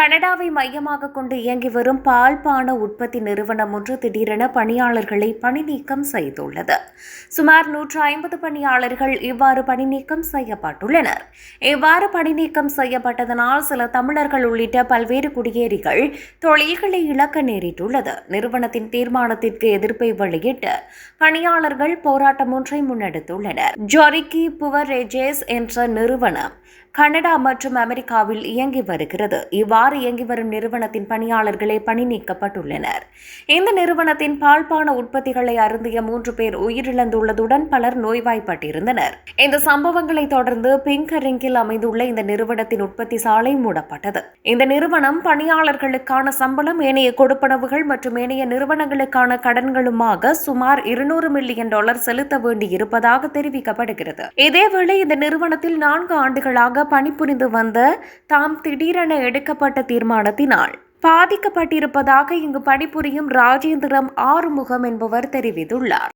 கனடாவை மையமாக கொண்டு இயங்கி வரும் பால்பான உற்பத்தி நிறுவனம் ஒன்று திடீரென பணியாளர்களை பணிநீக்கம் செய்துள்ளது. சுமார் நூற்று ஐம்பது பணியாளர்கள் இவ்வாறு பணிநீக்கம் செய்யப்பட்டுள்ளனர். இவ்வாறு பணிநீக்கம் செய்யப்பட்டதனால் சில தமிழர்கள் உள்ளிட்ட பல்வேறு குடியேறிகள் தொழில்களை இழக்க நேரிட்டுள்ளது. நிறுவனத்தின் தீர்மானத்திற்கு எதிர்ப்பை வெளியிட்டு பணியாளர்கள் போராட்டம் ஒன்றை முன்னெடுத்துள்ளனர். ஜொரிக்கி புவரேஜேஸ் என்ற நிறுவனம் கனடா மற்றும் அமெரிக்காவில் இயங்கி வருகிறது. இவ்வாறு இயங்கி வரும் நிறுவனத்தின் பணியாளர்களே பணி நீக்கப்பட்டுள்ளனர். இந்த நிறுவனத்தின் பால்பான உற்பத்திகளை அருந்திய மூன்று பேர் உயிரிழந்துள்ளதுடன் பலர் நோய்வாய்ப்பட்டிருந்தனர். இந்த சம்பவங்களை தொடர்ந்து பிங்கரிங்கில் அமைந்துள்ள இந்த நிறுவனத்தின் உற்பத்தி சாலை மூடப்பட்டது. இந்த நிறுவனம் பணியாளர்களுக்கான சம்பளம் ஏனைய கொடுப்பனவுகள் மற்றும் ஏனைய நிறுவனங்களுக்கான கடன்களுமாக சுமார் இருநூறு மில்லியன் டாலர் செலுத்த வேண்டியிருப்பதாக தெரிவிக்கப்படுகிறது. இதேவேளை இந்த நிறுவனத்தில் நான்கு ஆண்டுகளாக ஆண்டுகளாக பணிபுரிந்து வந்த தாம் திடீரென எடுக்கப்பட்ட தீர்மானத்தினால் பாதிக்கப்பட்டிருப்பதாக இங்கு பணிபுரியும் ராஜேந்திரம் ஆறுமுகம் என்பவர் தெரிவித்துள்ளார்.